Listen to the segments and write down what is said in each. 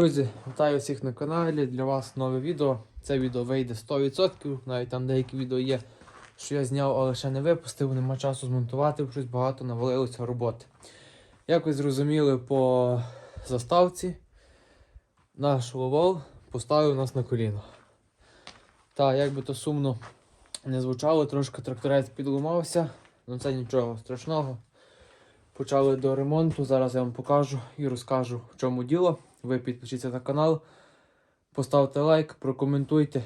Друзі, вітаю всіх на каналі. Для вас нове відео. Це відео вийде 100%. Навіть там деякі відео є, що я зняв, але ще не випустив, нема часу змонтувати, щось багато навалилося роботи. Як ви зрозуміли по заставці, наш ловол поставив нас на коліно. Та, як би то сумно не звучало, трошки тракторець підламався, але це нічого страшного. Почали до ремонту. Зараз я вам покажу і розкажу, в чому діло. Ви підпишіться на канал, поставте лайк, прокоментуйте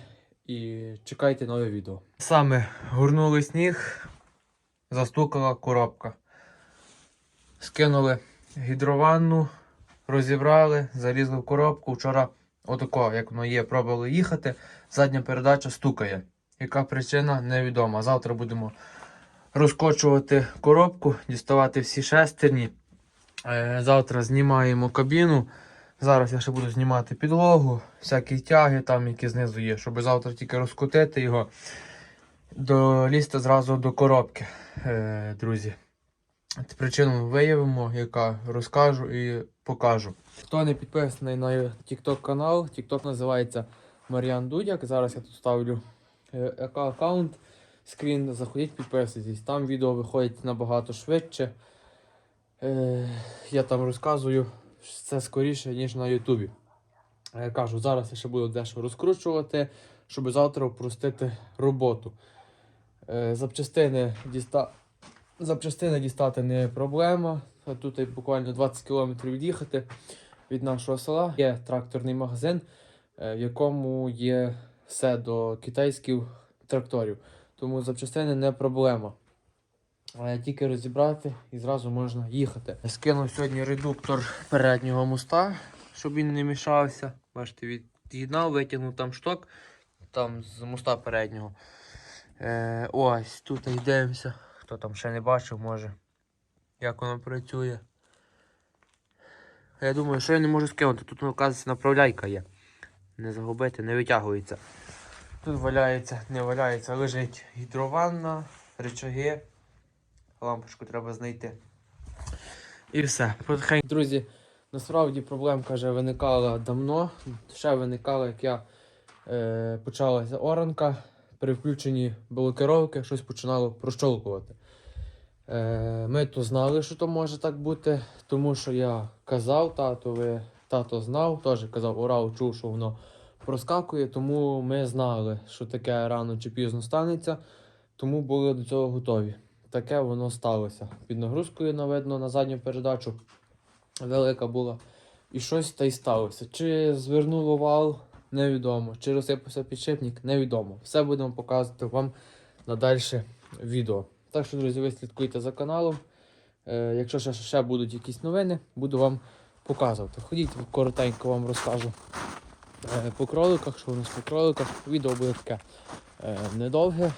і чекайте нове відео. Саме горнули сніг, застукала коробка. Скинули гідрованну, розібрали, залізли в коробку. Вчора, отако, як воно є, пробували їхати. Задня передача стукає. Яка причина невідома. Завтра будемо розкочувати коробку, діставати всі шестерні. Е, Завтра знімаємо кабіну. Зараз я ще буду знімати підлогу, всякі тяги, там, які знизу є, щоб завтра тільки розкотити його, долізти зразу до коробки, е, друзі. Причину виявимо, яка розкажу і покажу. Хто не підписаний на TikTok канал, TikTok називається Мар'ян Дудяк. Зараз я тут ставлю е, аккаунт, скрін, заходіть, підписуйтесь. Там відео виходять набагато швидше. Е, я там розказую це скоріше, ніж на Ютубі. Е, Кажу, зараз я ще буду дещо розкручувати, щоб завтра упростити роботу. Е, Запчастини, діста... Запчастини дістати не проблема. Тут буквально 20 км від'їхати від нашого села. Є тракторний магазин, е, в якому є все до китайських тракторів. Тому запчастини не проблема. Тільки розібрати і зразу можна їхати. Скинув сьогодні редуктор переднього моста, щоб він не мішався. Бачите, від'єднав, витягнув там шток там з моста переднього. Е, ось тут і дивимося. Хто там ще не бачив, може. Як воно працює. Я думаю, що я не можу скинути. Тут, оказується, направляйка є. Не загубити, не витягується. Тут валяється, не валяється, лежить гідрованна, речаги. Лампочку треба знайти. І все. Друзі, насправді проблемка вже виникала давно. Ще виникала, як я е, почалася оранка. При включенні блокировки щось починало прощолкувати. Е, ми то знали, що то може так бути, тому що я казав татові, тато знав, теж казав, Урал чув, що воно проскакує, тому ми знали, що таке рано чи пізно станеться, тому були до цього готові таке воно сталося. Під нагрузкою наведено на задню передачу велика була. І щось та й сталося. Чи звернуло вал, невідомо. Чи розсипався підшипник, невідомо. Все будемо показувати вам на дальше відео. Так що, друзі, ви слідкуйте за каналом. Е, якщо ще, ще будуть якісь новини, буду вам показувати. Ходіть, коротенько вам розкажу е, по кроликах, що у нас по кроликах. Відео буде таке е, недовге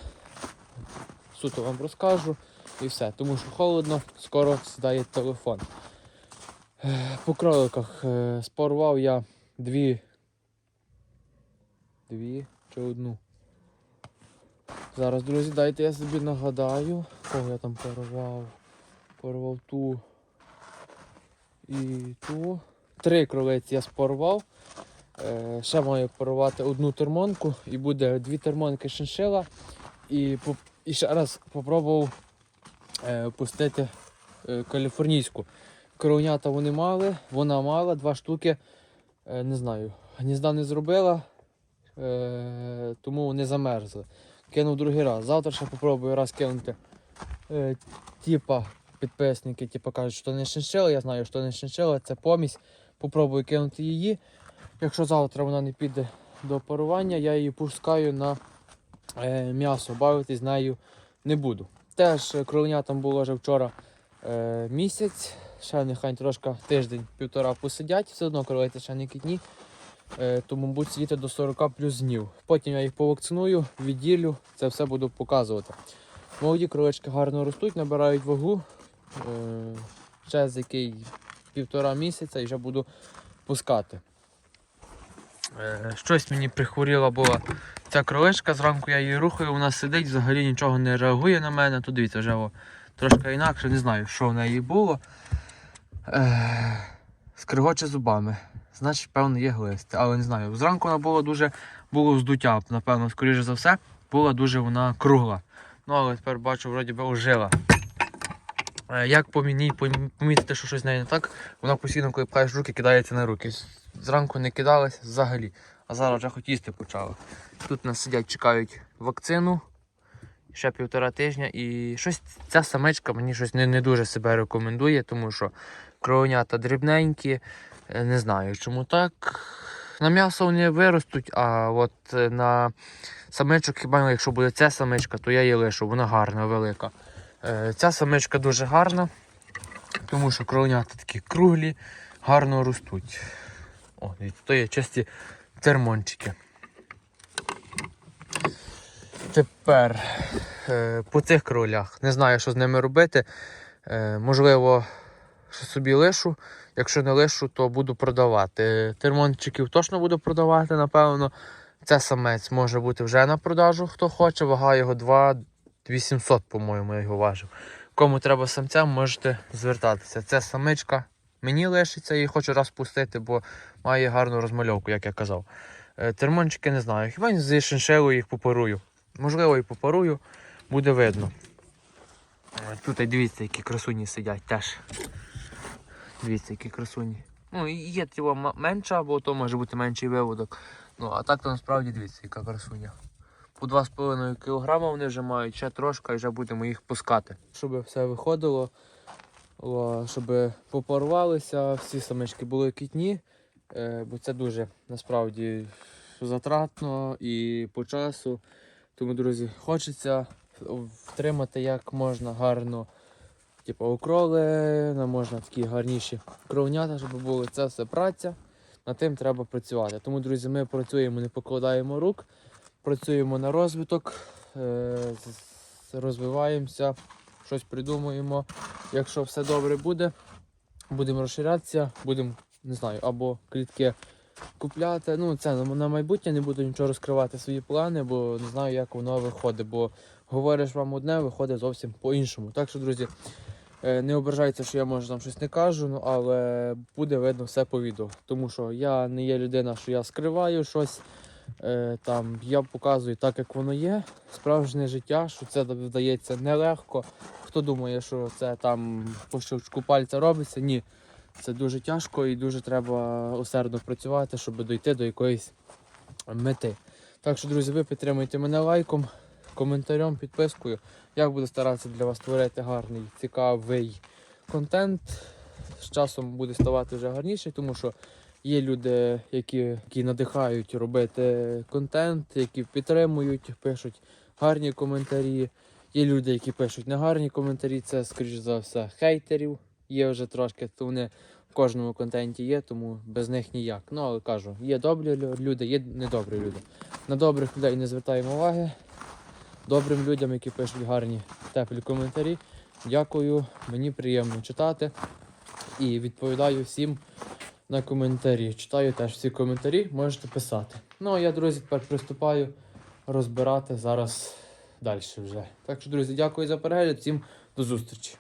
суто вам розкажу і все. Тому що холодно, скоро сідає телефон. По кроликах е, спарував я дві. Дві чи одну. Зараз, друзі, дайте я собі нагадаю, кого я там порвав. Порвав ту і ту. Три кролиці я спарував. Е, ще маю порвати одну термонку і буде дві термонки шиншила. І і ще раз попробував е, пустити е, каліфорнійську. Коровнята вони мали, вона мала два штуки. Е, не знаю, гнізда не зробила, е, тому вони замерзли. Кинув другий раз. Завтра ще попробую раз кинути. Е, типа підписники типа, кажуть, що не шиншила. Я знаю, що не шиншила, це помість. Попробую кинути її. Якщо завтра вона не піде до парування, я її пускаю на е, м'ясо, бавитись з нею не буду. Теж е, кроленятам було вже вчора е, місяць, ще нехай трошки тиждень-півтора посидять, все одно кролиці ще не кітні, е, тому будуть сидіти до 40 плюс днів. Потім я їх повакциную, відділю, це все буду показувати. Молоді кролички гарно ростуть, набирають вагу. Е, ще з який півтора місяця і вже буду пускати. Е, Щось мені прихворіла була ця кроличка, зранку я її рухаю, вона сидить, взагалі нічого не реагує на мене. Тут дивіться, вже о, трошки інакше, не знаю, що в неї було. Е, скригоче зубами. значить, певно, є глист. Але не знаю. Зранку вона була дуже було здуття, напевно, скоріше за все, була дуже вона кругла. Ну, але тепер бачу, вроді би ожила. Е, Як по мені помітити, що щось з нею не так, вона постійно, коли пхаєш руки, кидається на руки. Зранку не кидалася взагалі, а зараз вже хоч їсти почала. Тут нас сидять, чекають вакцину ще півтора тижня. І щось ця самичка мені щось не, не дуже себе рекомендує, тому що кровенята дрібненькі. е, Не знаю, чому так. На м'ясо вони виростуть, а от е, на самичок, хіба ну, якщо буде ця самичка, то я її лишу, вона гарна, велика. Е, Ця самичка дуже гарна, тому що кровенята такі круглі, гарно ростуть. О, то є чисті термончики. Тепер е, по цих кролях не знаю, що з ними робити. Е, можливо, що собі лишу. Якщо не лишу, то буду продавати. Термончиків точно буду продавати, напевно. Це самець може бути вже на продажу, хто хоче. Вага його 2800, по-моєму, я його важив. Кому треба самця, можете звертатися. Це самичка. Мені лишиться, її хочу раз пустити, бо має гарну розмальовку, як я казав. Е, Термончики не знаю. Хіба зі шиншилою їх попарую. Можливо, і попарую, буде видно. Е, Тут дивіться, які красуні сидять теж. Дивіться, які красуні. Ну, є тіло м- менша, бо то може бути менший виводок. Ну, а так то насправді дивіться, яка красуня. По 2,5 кг вони вже мають, ще трошки і вже будемо їх пускати. Щоб все виходило, щоб попарувалися, всі самички були кітні, е, бо це дуже насправді затратно і по часу. Тому, друзі, хочеться втримати як можна гарно. Типу укроли, можна такі гарніші кровнята, щоб були. Це все праця. Над тим треба працювати. Тому, друзі, ми працюємо, не покладаємо рук, працюємо на розвиток, е, розвиваємося, щось придумуємо. Якщо все добре буде, будемо розширятися, будемо, не знаю, або клітки купляти. Ну, це на майбутнє не буду нічого розкривати свої плани, бо не знаю, як воно виходить. Бо говориш вам одне, виходить зовсім по-іншому. Так що, друзі, е, не ображайте, що я може там щось не кажу, ну але буде видно все по відео. Тому що я не є людина, що я скриваю щось. Е, там я показую так, як воно є. Справжнє життя, що це вдається нелегко. Хто думає, що це там по щелчку пальця робиться? Ні. Це дуже тяжко і дуже треба усердно працювати, щоб дойти до якоїсь мети. Так що, друзі, ви підтримуйте мене лайком, коментарем, підпискою. Я буду старатися для вас створити гарний, цікавий контент. З часом буде ставати вже гарніше, тому що є люди, які, які надихають робити контент, які підтримують, пишуть гарні коментарі. Є люди, які пишуть негарні коментарі, це, скоріш за все, хейтерів. Є вже трошки, то вони в кожному контенті є, тому без них ніяк. Ну, але кажу, є добрі люди, є недобрі люди. На добрих людей не звертаємо уваги. Добрим людям, які пишуть гарні теплі коментарі. Дякую, мені приємно читати і відповідаю всім на коментарі. Читаю теж всі коментарі, можете писати. Ну а я, друзі, тепер приступаю розбирати зараз далі вже. Так що, друзі, дякую за перегляд, всім до зустрічі.